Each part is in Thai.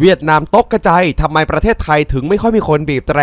เวียดนามตกกระจายทำไมประเทศไทยถึงไม่ค่อยมีคนบีบแตร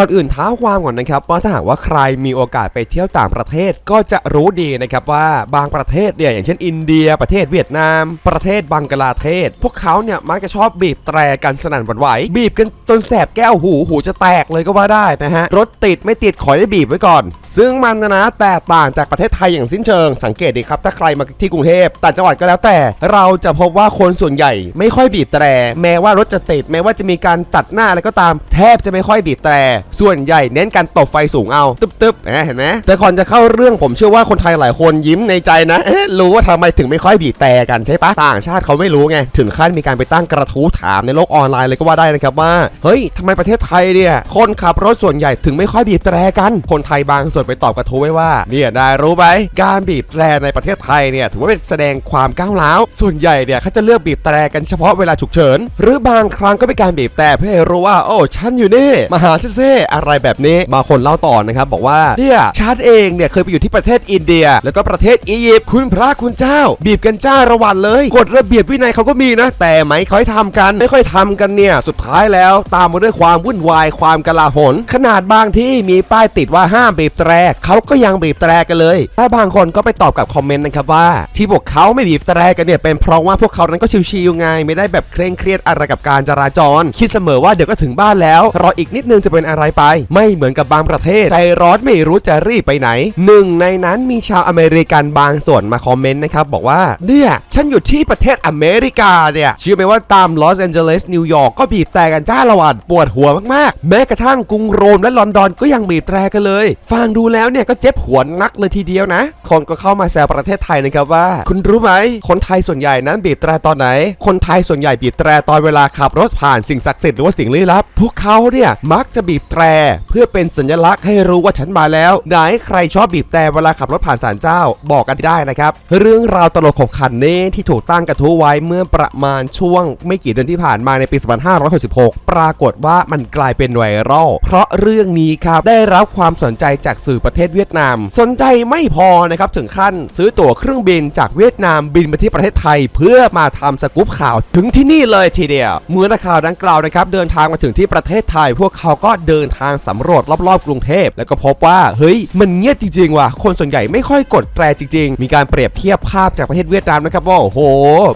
ก่อนอื่นท้าความก่อนนะครับว่าถ้าหากว่าใครมีโอกาสไปเที่ยวต่างประเทศก็จะรู้ดีนะครับว่าบางประเทศเนี่ยอย่างเช่น อินเดีย ประเทศเวียดนาม ประเทศบังกลาเทศ พวกเขาเนี่ยมักจะชอบบีบแตรกันสนั่นหวั่นไหว บีบกันจนแสบแก้วหูหูจะแตกเลยก็ว่าได้นะฮะรถติดไม่ติดขอให้บีบไว้ก่อน ซึ่งมันนะแตกต่างจากประเทศไทยอย่างสิ้นเชิง สังเกตดีครับ ถ้าใครมาที่กรุงเทพต่างจังหวัดก็แล้วแต่ เราจะพบว่าคนส่วนใหญ่ ไม่ค่อยบีบแตร แม้ว่ารถจะติดแม้ว่าจะมีการตัดหน้าอะไรก็ตาม แทบจะไม่ค่อยบีบแตร ส่วนใหญ่เน้นการตบไฟสูงเอาตึ๊บตึ๊บๆเห็นไหมแต่ก่อนจะเข้าเรื่องผมเชื่อว่าคนไทยหลายคนยิ้มในใจนะรู้ว่าทำไมถึงไม่ค่อยบีบแตรกันใช่ปะต่างชาติเขาไม่รู้ไงถึงขั้นมีการไปตั้งกระทู้ถามในโลกออนไลน์เลยก็ว่าได้นะครับว่าเฮ้ยทำไมประเทศไทยเนี่ยคนขับรถส่วนใหญ่ถึงไม่ค่อยบีบแตรกันคนไทยบางส่วนไปตอบกระทู้ไว้ว่าเนี่ยนายรู้ไหมการบีบแตรในประเทศไทยเนี่ยถือว่าเป็นแสดงความก้าวร้าวส่วนใหญ่เนี่ยเขาจะเลือกบีบแตรกันเฉพาะเวลาฉุกเฉิน หรือบางครั้งก็เป็นการบีบแตรเพื่อให้รู้ว่า โอ้ฉันอยู่นี่มหาเซ่อะไรแบบนี้บางคนเล่าต่อนะครับบอกว่าเนี่ยฉันเองเนี่ยเคยไปอยู่ที่ประเทศอินเดีย แล้วก็ประเทศอียิปต์คุณพระคุณเจ้า บีบกันจ้าระวันเลยกฎระเบียบวินัยเขาก็มีนะ แต่ไม่ค่อยทำกันไม่ค่อยทำกันเนี่ยสุดท้ายแล้ว ตามมาด้วยความวุ่นวายความกลาหนขนาดบางที่มีป้ายติดว่าห้ามบีบแตรเขาก็ยังบีบแตรกันเลยแต่บางคนก็ไปตอบกับคอมเมนต์นะครับว่า ที่พวกเขาไม่บีบแตรกันเนี่ยเป็นเพราะว่าพวกเขานั้นก็ชิวๆไงไม่ได้แบบเคร่งเครียดอะไรกับการจราจร คิดเสมอว่าเดี๋ยวก็ถึงบ้านแล้วรออีกนิดนึงจะเป็นอะไรไป ไม่เหมือนกับบางประเทศใจร้อนไม่รู้จะรีบไปไหนหนึ่งในนั้นมีชาวอเมริกันบางส่วนมาคอมเมนต์นะครับบอกว่าเนี่ยฉันอยู่ที่ประเทศอเมริกาเนี่ยเชื่อไหมว่าตามลอสแอนเจลิสนิวยอร์กก็บีบแต่กันจ้าละวันปวดหัวมากๆ แม้กระทั่งกรุงโรมและลอนดอนก็ยังบีบแตรกันเลยฟังดููแล้วเนี่ยก็เจ็บหัวนักเลยทีเดียวนะคนก็เข้ามาแซวประเทศไทยนะครับว่า คุณรู้ไหมคนไทยส่วนใหญ่นั้นบีบแตรตอนไหน คนไทยส่วนใหญ่บีบแตรตอนเวลาขับรถผ่านสิ่งศักดิ์สิทธิ์หรือว่าสิ่งลี้ลับ พวกเขาเนี่ยมักจะบีบแตร เพื่อเป็นสัญลักษณ์ให้รู้ว่าฉันมาแล้วไหนใครชอบบีบแตรเวลาขับรปผ่านศาลเจ้าบอกกันได้นะครับเรื่องราวตลกขบขันนี้ที่ถูกตั้งกระทู้ไว้เมื่อประมาณช่วง ไม่กี่เดือนที่ผ่านมาในปี 2566 ปรากฏว่ามันกลายเป็นไวรัลเพราะเรื่องนี้ครับได้รับความสนใจจากสื่อประเทศเวียดนาม สนใจไม่พอนะครับถึงขั้นซื้อตั๋วเครื่องบินจากเวียดนามบินมาที่ประเทศไทย เพื่อมาทำสกู๊ปข่าวถึงที่นี่เลยทีเดียวเมื่อนักข่าวดังกล่าวนะครับเดินทางมาถึงที่ประเทศไทย พวกเขาก็เดินทางสำรวจรอบๆกรุงเทพแล้วก็พบว่าเฮ้ยมันเงียบจริงๆว่ะคนส่วนใหญ่ไม่ค่อยกดแตรจริง ๆ มีการเปรียบเทียบภาพจากประเทศเวียดนามนะครับว่าโอ้โห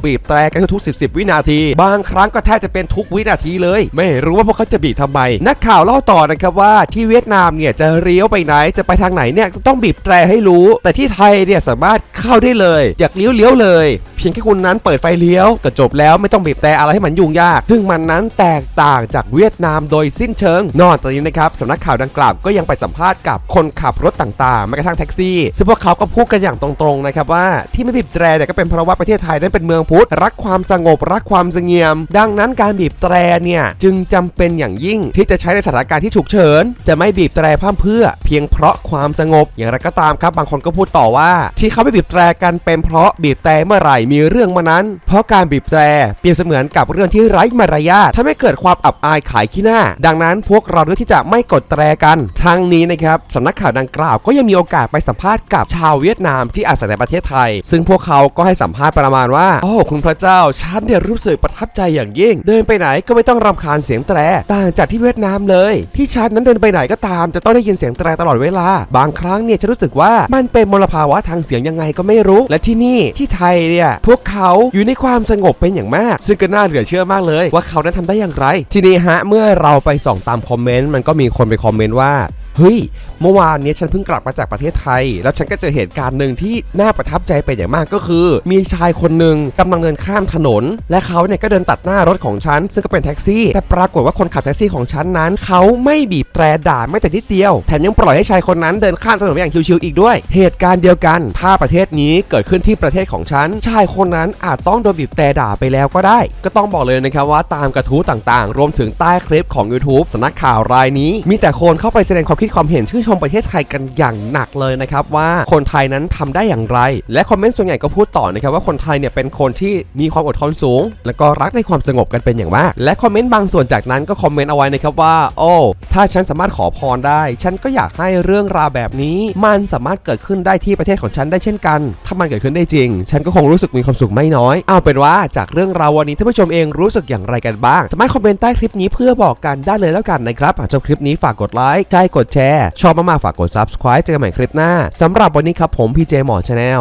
บีบแตรกันทุก 10 10 วินาที บางครั้งก็แทบจะเป็นทุกวินาทีเลย ไม่รู้ว่าพวกเขาจะบีบทำไม นักข่าวเล่าต่อนะครับว่าที่เวียดนามเนี่ยจะเลี้ยวไปไหนจะไปทางไหนเนี่ยต้องบีบแตรให้รู้ แต่ที่ไทยเนี่ยสามารถเข้าได้เลย อยากเลี้ยวเลี้ยวเลย เพียงแค่คุณนั้นเปิดไฟเลี้ยวก็จบแล้วไม่ต้องบีบแตรอะไรให้มันยุ่งยาก ซึ่งมันนั้นแตกต่างจากเวียดนามโดยสิ้นเชิง นอกจากนี้นะครับสำนักข่าวดังกล่าวก็ยังไปสัมภาษณ์กับคนขับรถต่างๆแม้กระทั่งแท็กซี่ ซึ่งพวกเขาก็พูดกันอย่างตรงๆนะครับว่าที่ไม่บีบแตรเนี่ยก็เป็นเพราะว่าประเทศไทยนั้นเป็นเมืองพุทธรักความสงบรักความสงเงียม ดังนั้นการบีบแตรเนี่ยจึงจำเป็นอย่างยิ่งที่จะใช้ในสถานการณ์ที่ฉุกเฉิน จะไม่บีบแตรพร่ำเพื่อ เพียงเพราะความสงบ อย่างไรก็ตามครับ บางคนก็พูดต่อว่า ที่เขาไม่บีบแตรกันเป็นเพราะบีบแตรเมื่อไหร่มีเรื่องมานั้น เพราะการบีบแตรเปรียบเสมือนกับเรื่องที่ไร้มารยาททำให้เกิดความอับอายขายขี้หน้า ดังนั้นพวกเราเลือกที่จะไม่กดแตรกันทั้งนี้นะครับสำนักข่าวดังกล่าวก็ยังมีโอกาสไปสัมภาษณ์กับชาวเวียดนามที่อาศัยในประเทศไทย ซึ่งพวกเขาก็ให้สัมภาษณ์ประมาณว่าโอ้คุณพระเจ้าฉันเนี่ยรู้สึกประทับใจอย่างยิ่ง เดินไปไหนก็ไม่ต้องรำคาญเสียงแตรต่างจากที่เวียดนามเลย ที่ฉันนั้นเดินไปไหนก็ตามจะต้องได้ยินเสียงแตรตลอดเวลาบางครั้งเนี่ยจะรู้สึกว่ามันเป็นมลภาวะทางเสียงยังไงก็ไม่รู้ และที่นี่ที่ไทยเนี่ยพวกเขาอยู่ในความสงบเป็นอย่างมาก ซึ่งก็น่าเหลือเชื่อมากเลย ว่าเขานั้นทำได้อย่างไร ทีนี้ฮะเมื่อเราไปส่องตามคอมเมนต์มันก็มีคนไปคอมเมนต์ว่า เฮ้ย เมื่อวานเนี้ยฉันเพิ่งกลับมาจากประเทศไทย แล้วฉันก็เจอเหตุการณ์หนึ่งที่น่าประทับใจเป็นอย่างมากก็คือ มีชายคนหนึ่งกำลังเดินข้ามถนน และเขาเนี่ยก็เดินตัดหน้ารถของฉัน ซึ่งก็เป็นแท็กซี่แต่ปรากฏว่าคนขับแท็กซี่ของฉันนั้น เขาไม่บีบแตรด่าไม่แต่นิดเดียว แถมยังปล่อยให้ชายคนนั้นเดินข้ามถนนอย่างชิวๆอีกด้วย เหตุการณ์เดียวกัน ถ้าประเทศนี้เกิดขึ้นที่ประเทศของฉันชายคนนั้นอาจต้องโดนบีบแตรด่าไปแล้วก็ได้ ก็ต้องบอกเลยนะครับว่าตามกระทู้ต่างๆ รวมถึงใต้คลิปของ YouTube สำนักข่าวรายนี้ มีแต่คนเข้าไปแสดงความคิดความเห็นชื่นชมประเทศไทยกันอย่างหนักเลยนะครับว่าคนไทยนั้นทำได้อย่างไร และคอมเมนต์ส่วนใหญ่ก็พูดต่อนะครับว่าคนไทยเนี่ยเป็นคนที่มีความอดทนสูง แล้วก็รักในความสงบกันเป็นอย่างมาก และคอมเมนต์บางส่วนจากนั้นก็คอมเมนต์เอาไว้นะครับว่า โอ้ถ้าฉันสามารถขอพรได้ ฉันก็อยากให้เรื่องราวแบบนี้ มันสามารถเกิดขึ้นได้ที่ประเทศของฉันได้เช่นกัน ถ้ามันเกิดขึ้นได้จริง ฉันก็คงรู้สึกมีความสุขไม่น้อย เอาเป็นว่าจากเรื่องราววันนี้ท่านผู้ชมเองรู้สึกอย่างไรกันบ้างสามารถคอมเมนต์ใต้คลิปนี้เพื่อบอกกันได้เลยแล้วกันนะครับหากชอบคลิปนี้ฝากกดไลค์ใช่กดแชร์ ชอบมากๆฝากกด subscribe เจอกันใหม่คลิปหน้าสำหรับวันนี้ครับผมพีเจหมอชาแนล